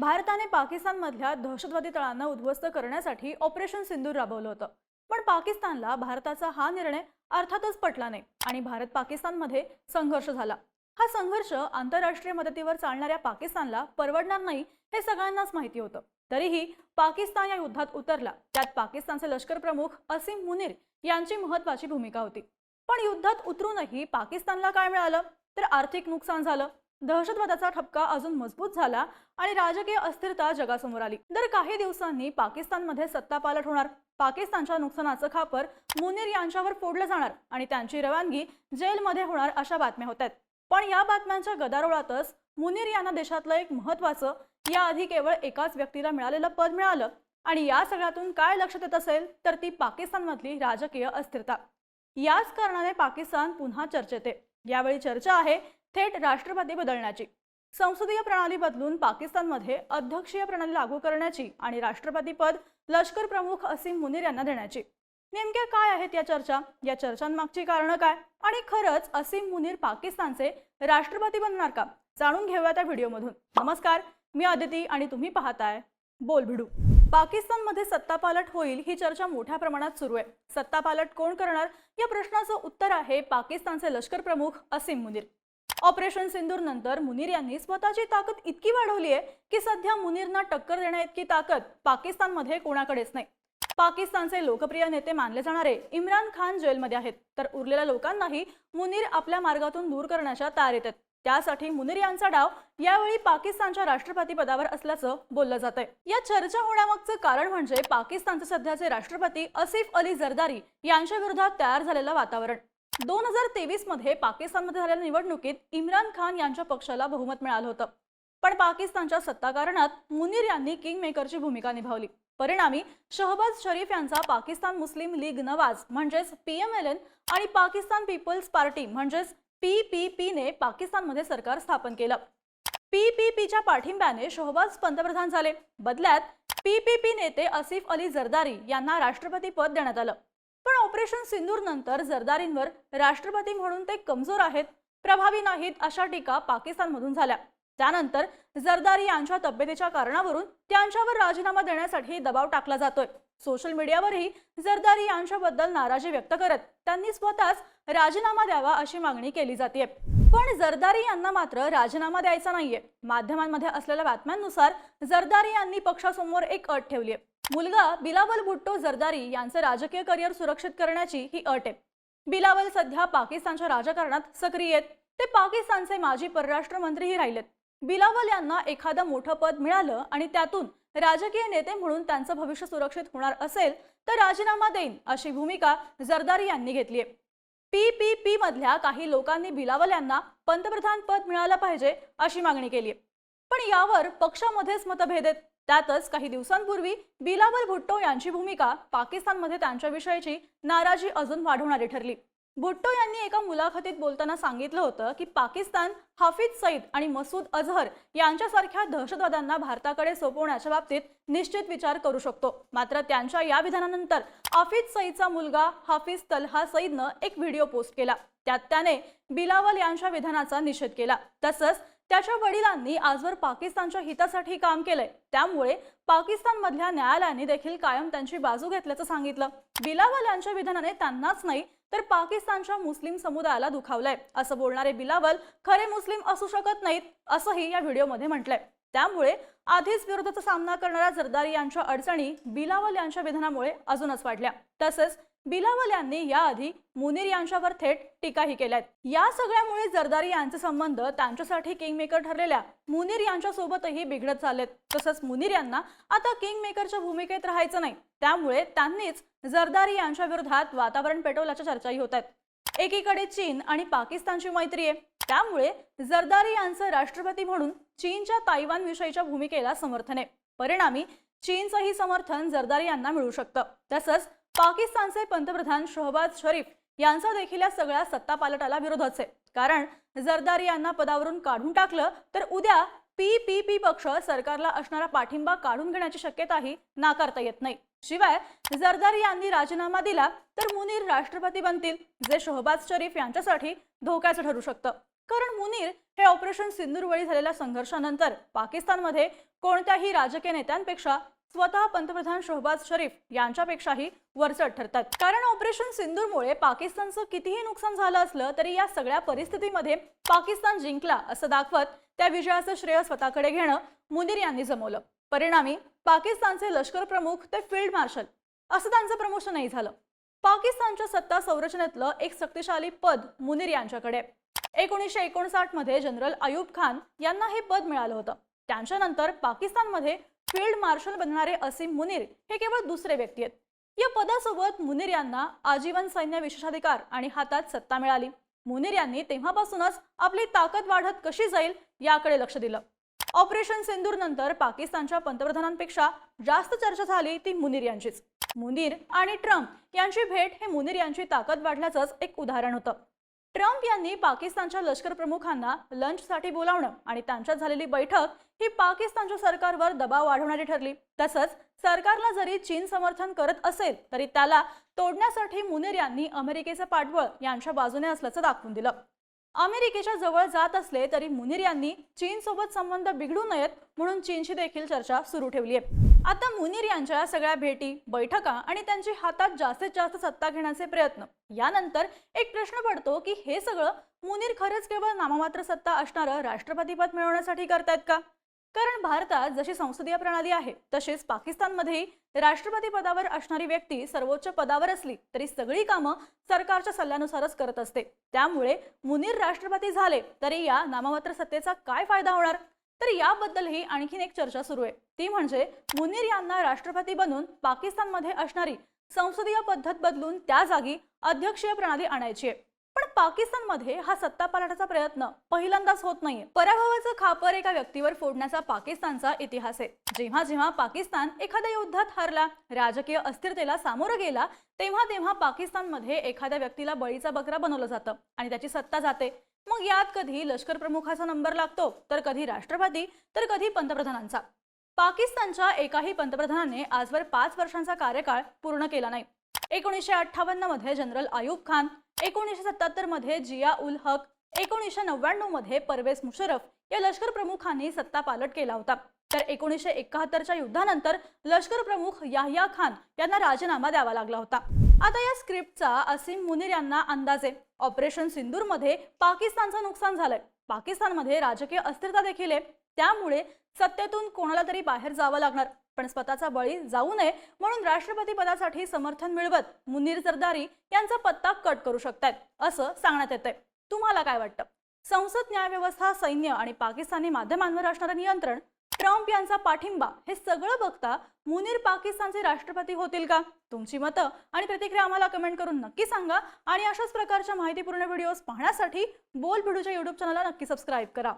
भारताने पाकिस्तानमधल्या दहशतवादी तळांना उद्ध्वस्त करण्यासाठी ऑपरेशन सिंदूर राबवलं होतं. पण पाकिस्तानला भारताचा हा निर्णय अर्थातच पटला नाही आणि भारत पाकिस्तानमध्ये संघर्ष झाला. हा संघर्ष आंतरराष्ट्रीय मदतीवर चालणाऱ्या पाकिस्तानला परवडणार नाही हे सगळ्यांनाच माहिती होतं. तरीही पाकिस्तान या युद्धात उतरला. त्यात पाकिस्तानचे लष्कर प्रमुख असीम मुनीर यांची महत्वाची भूमिका होती. पण युद्धात उतरूनही पाकिस्तानला काय मिळालं? तर आर्थिक नुकसान झालं. दहशतवादाचा ठपका अजून मजबूत झाला आणि राजकीय अस्थिरता जगासमोर आली. दर काही दिवसांनी पाकिस्तानमध्ये सत्ता पालट होणार. पाकिस्तानच्या नुकसानाचं खापर मुनीर यांच्यावर फोडलं जाणार आणि त्यांची रवानगी जेलमध्ये होणार अशा बातम्या होत आहेत. पण या बातम्यांच्या गदारोळातच मुनीर यांना देशातलं एक महत्वाचं याआधी केवळ एकाच व्यक्तीला मिळालेलं पद मिळालं. आणि या सगळ्यातून काय लक्षात येत असेल तर ती पाकिस्तानमधली राजकीय अस्थिरता. याच कारणाने पाकिस्तान पुन्हा चर्चेत आहे. यावेळी चर्चा आहे थेट राष्ट्रपती बदलण्याची. संसदीय प्रणाली बदलून पाकिस्तानमध्ये अध्यक्षीय प्रणाली लागू करण्याची आणि राष्ट्रपती पद लष्कर प्रमुख असीम मुनीर यांना देण्याची. नेमक्या काय आहेत या चर्चा? या चर्चांमागची कारणं काय? आणि खरंच असीम मुनीर पाकिस्तानचे राष्ट्रपती बनणार का? जाणून घेऊया त्या व्हिडिओमधून. नमस्कार मी आदिती आणि तुम्ही पाहताय बोल भिडू पाकिस्तानमध्ये सत्तापालट होईल ही चर्चा मोठ्या प्रमाणात सुरू आहे. सत्तापालट कोण करणार? या प्रश्नाचं उत्तर आहे पाकिस्तानचे लष्कर प्रमुख असीम मुनीर. ऑपरेशन सिंदूर नंतर मुनीर यांनी स्वतःची ताकद इतकी वाढवली आहे की सध्या मुनीरना टक्कर देण्या इतकी ताकद पाकिस्तानमध्ये कोणाकडेच नाही. पाकिस्तानचे लोकप्रिय नेते मानले जाणारे इम्रान खान जेलमध्ये आहेत. तर उरलेल्या लोकांनाही मुनीर आपल्या मार्गातून दूर करण्याच्या तयारीत आहेत. त्यासाठी मुनीर यांचा डाव यावेळी पाकिस्तानच्या राष्ट्रपती पदावर असल्याचं बोललं जात आहे या चर्चा होण्यामागचं कारण म्हणजे पाकिस्तानचे सध्याचे राष्ट्रपती असिफ अली जरदारी यांच्या विरोधात तयार झालेलं वातावरण. दोन हजार तेवीसमध्ये पाकिस्तानमध्ये झालेल्या निवडणुकीत इम्रान खान यांच्या पक्षाला बहुमत मिळालं होतं. पण पाकिस्तानच्या सत्ताकारणात मुनीर यांनी किंग मेकरची भूमिका निभावली. परिणामी शहबाज शरीफ यांचा पाकिस्तान मुस्लिम लीग नवाज म्हणजेच पीएमएलएन आणि पाकिस्तान पीपल्स पार्टी म्हणजेच पीपीपीने पाकिस्तानमध्ये सरकार स्थापन केलं. पीपीपीच्या पाठिंब्याने शहबाज पंतप्रधान झाले. बदल्यात पीपीपी नेते असिफ अली जरदारी यांना राष्ट्रपती पद देण्यात आलं. पण ऑपरेशन सिंदूर नंतर जरदारींवर राष्ट्रपती म्हणून ते कमजोर आहेत प्रभावी नाहीत अशा टीका पाकिस्तानमधून झाल्या. त्यानंतर जरदारी यांच्या तब्येतीच्या कारणावरून त्यांच्यावर राजीनामा देण्यासाठी दबाव टाकला जातोय. सोशल मीडियावरही जरदारी यांच्याबद्दल नाराजी व्यक्त करत त्यांनी स्वतःच राजीनामा द्यावा अशी मागणी केली जाते पण जरदारी यांना मात्र राजीनामा द्यायचा नाहीये. माध्यमांमध्ये असलेल्या बातम्यांनुसार जरदारी यांनी पक्षासमोर एक अट ठेवली आहे मुलगा बिलावल भुट्टो जरदारी यांचं राजकीय करिअर सुरक्षित करण्याची ही अट आहे. बिलावल सध्या पाकिस्तानच्या राजकारणात सक्रिय आहेत. ते पाकिस्तानचे माजी परराष्ट्र मंत्रीही राहिलेत. बिलावल यांना एखादं मोठं पद मिळालं आणि त्यातून राजकीय नेते म्हणून त्यांचं भविष्य सुरक्षित होणार असेल तर राजीनामा देईन अशी भूमिका जरदारी यांनी घेतली आहे पीपीपी मधल्या काही लोकांनी बिलावल यांना पंतप्रधान पद मिळालं पाहिजे अशी मागणी केली पण यावर पक्षामध्येच मतभेद आहेत. त्यातच काही दिवसांपूर्वी बिलावल भुट्टो यांची भूमिका पाकिस्तानमध्ये त्यांच्याविषयीची नाराजी अजून वाढवणारी ठरली. भुट्टो यांनी एका मुलाखतीत बोलताना सांगितलं होतं की पाकिस्तान हाफिज सईद आणि मसूद अझहर यांच्यासारख्या दहशतवाद्यांना भारताकडे सोपवण्याच्या बाबतीत निश्चित विचार करू शकतो. मात्र त्यांच्या या विधानानंतर हाफिज सईदचा मुलगा हाफिज तलहा सईदनं एक व्हिडिओ पोस्ट केला. त्यात त्याने बिलावल यांच्या विधानाचा निषेध केला. तसंच त्याच्या वडिलांनी आजवर पाकिस्तानच्या हितासाठी काम केलंय. त्यामुळे पाकिस्तानमधल्या न्यायालयाने देखील कायम त्यांची बाजू घेतल्याचं सांगितलं. बिलावल यांच्या विधानाने त्यांनाच नाही तर पाकिस्तानच्या मुस्लिम समुदायाला दुखावलंय असं बोलणारे बिलावल खरे मुस्लिम असू शकत नाहीत असंही या व्हिडिओमध्ये म्हटलंय. त्यामुळे आधीच विरोधाचा सामना करणाऱ्या जरदारी यांच्या अडचणी बिलावल यांच्या विधानामुळे अजूनच वाढल्या. तसंच बिलावल यांनी याआधी मुनीर यांच्यावर थेट टीकाही केल्यात. या सगळ्यामुळे जरदारी यांचे संबंध त्यांच्यासाठी किंगमेकर ठरलेल्या मुनीर यांच्यासोबतही बिघडत चाललेत. तसंच मुनीर यांना आता किंगमेकरच्या भूमिकेत राहायचं नाही. त्यामुळे त्यांनीच जरदारी यांच्या विरोधात वातावरण पेटवल्याच्या चर्चाही होत आहेत. एकीकडे चीन आणि पाकिस्तानची मैत्री आहे. त्यामुळे जरदारी यांचं राष्ट्रपती म्हणून चीनच्या तायवान विषयीच्या भूमिकेला समर्थन आहे. परिणामी चीनचंही समर्थन जरदारी यांना मिळू शकतं. तसंच पाकिस्तानचे पंतप्रधान शहबाज शरीफ यांचा देखील या सगळ्या सत्तापालटाला विरोधच आहे. कारण जरदारी यांना पदावरून काढून टाकलं तर उद्या पीपीपी पक्ष सरकारला असणारा पाठिंबा काढून घेण्याची शक्यताही नाकारता येत नाही. शिवाय जरदारी यांनी राजीनामा दिला तर मुनीर राष्ट्रपती बनतील जे शहबाज शरीफ यांच्यासाठी धोक्याचं ठरू शकतं. कारण मुनीर हे ऑपरेशन सिंदूरवेळी झालेल्या संघर्षानंतर पाकिस्तानमध्ये कोणत्याही राजकीय नेत्यांपेक्षा स्वतः पंतप्रधान शहबाज शरीफ यांच्यापेक्षाही वरचढ ठरतात. कारण ऑपरेशन सिंदूरमुळे पाकिस्तानचं कितीही नुकसान झालं असलं तरी या सगळ्या परिस्थितीमध्ये पाकिस्तान जिंकला असं दाखवत त्या विजयाचं श्रेय स्वतःकडे घेणं मुनीर यांनी जमवलं. परिणामी पाकिस्तानचे लष्कर प्रमुख ते फील्ड मार्शल असं त्यांचं प्रमोशनही झालं. पाकिस्तानच्या सत्ता संरचनेतलं एक शक्तिशाली पद मुनीर यांच्याकडे. एकोणीसशे एकोणसाठमध्ये जनरल अयूब खान यांना हे पद मिळालं होतं. त्यांच्यानंतर पाकिस्तानमध्ये फील्ड मार्शल बनणारे असीम मुनीर हे केवळ दुसरे व्यक्ती आहेत. या पदासोबत मुनीर यांना आजीवन सैन्य विशेषाधिकार आणि हातात सत्ता मिळाली. मुनीर यांनी तेव्हापासूनच आपली ताकद वाढत कशी जाईल याकडे लक्ष दिलं. ऑपरेशन सिंदूर नंतर पाकिस्तानच्या पंतप्रधानांपेक्षा जास्त चर्चा झाली ती मुनीर यांचीच. मुनीर आणि ट्रम्प यांची भेट हे मुनीर यांची ताकद वाढल्याचंच एक उदाहरण होतं. ट्रम्प यांनी पाकिस्तानच्या लष्कर प्रमुखांना लंचसाठी बोलावणं आणि त्यांच्यात झालेली बैठक ही पाकिस्तानच्या सरकारवर दबाव वाढवणारी ठरली. तसंच सरकारला जरी चीन समर्थन करत असेल तरी त्याला तोडण्यासाठी मुनेर यांनी अमेरिकेचं पाठबळ यांच्या बाजूने असल्याचं दाखवून दिलं. अमेरिकेच्या जवळ जात असले तरी मुनीर यांनी चीनसोबत संबंध बिघडू नयेत म्हणून चीनशी देखील चर्चा सुरू ठेवली आहे. आता मुनीर यांच्या सगळ्या भेटी बैठका आणि त्यांची हातात जास्तीत जास्त सत्ता घेण्याचे प्रयत्न यानंतर एक प्रश्न पडतो की हे सगळं मुनीर खरंच केवळ नाममात्र सत्ता असणारं राष्ट्रपतीपद मिळवण्यासाठी करतायत का? कारण भारतात जशी संसदीय प्रणाली आहे तशीच पाकिस्तानमध्येही राष्ट्रपती पदावर असणारी व्यक्ती सर्वोच्च पदावर असली तरी सगळी कामं सरकारच्या सल्ल्यानुसारच करत असते. त्यामुळे मुनीर राष्ट्रपती झाले तरी या नाममात्र सत्तेचा काय फायदा होणार? तर याबद्दलही आणखीन एक चर्चा सुरू आहे. ती म्हणजे मुनीर यांना राष्ट्रपती बनून पाकिस्तानमध्ये असणारी संसदीय पद्धत बदलून त्या जागी अध्यक्षीय प्रणाली आणायची आहे. पण पाकिस्तानमध्ये हा सत्ता पालटाचा प्रयत्न पहिल्यांदाच होत नाहीये. पराभवाचं खापर एका व्यक्तीवर फोडण्याचा पाकिस्तानचा इतिहास आहे. जेव्हा जेव्हा पाकिस्तान एखाद्या युद्धात हरला राजकीय अस्थिरतेला सामोरं गेला तेव्हा तेव्हा पाकिस्तानमध्ये एखाद्या व्यक्तीला बळीचा बकरा बनवलं जातं आणि त्याची सत्ता जाते. मग यात कधी लष्कर प्रमुखाचा नंबर लागतो तर कधी राष्ट्रपती तर कधी पंतप्रधानांचा. पाकिस्तानच्या एकाही पंतप्रधानाने आजवर पाच वर्षांचा कार्यकाळ पूर्ण केला नाही. एकोणीसशे अठ्ठावन्नमध्ये जनरल आयुब खान एकोणीसशे सत्याहत्तरमध्ये जिया उल हक एकोणीसशे नव्याण्णवमध्ये परवेज मुशरफ या लष्कर प्रमुखांनी सत्ता पालट केला होता. तर एकोणीसशे एकाहत्तरच्या युद्धानंतर लष्कर प्रमुख याह्या खान यांना राजीनामा द्यावा लागला होता. आता या स्क्रिप्टचा असीम मुनीर यांना अंदाजे ऑपरेशन सिंदूरमध्ये पाकिस्तानचं नुकसान झालंय. पाकिस्तानमध्ये राजकीय अस्थिरता देखील आहे. त्यामुळे सत्तेतून कोणाला तरी बाहेर जावं लागणार. पण स्वतःचा बळी जाऊ नये म्हणून राष्ट्रपती पदासाठी समर्थन मिळवत मुनीर जरदारी यांचा पत्ता कट करू शकतात असं सांगण्यात येतंय. तुम्हाला काय वाटतं? संसद न्यायव्यवस्था सैन्य आणि पाकिस्तानी माध्यमांवर असणारं नियंत्रण ट्रम्प यांचा पाठिंबा हे सगळं बघता मुनीर पाकिस्तानचे राष्ट्रपती होतील का? तुमची मतं आणि प्रतिक्रिया आम्हाला कमेंट करून नक्की सांगा. आणि अशाच प्रकारच्या माहितीपूर्ण व्हिडिओज पाहण्यासाठी बोल भिडूच्या युट्यूब चॅनलला नक्की सबस्क्राईब करा.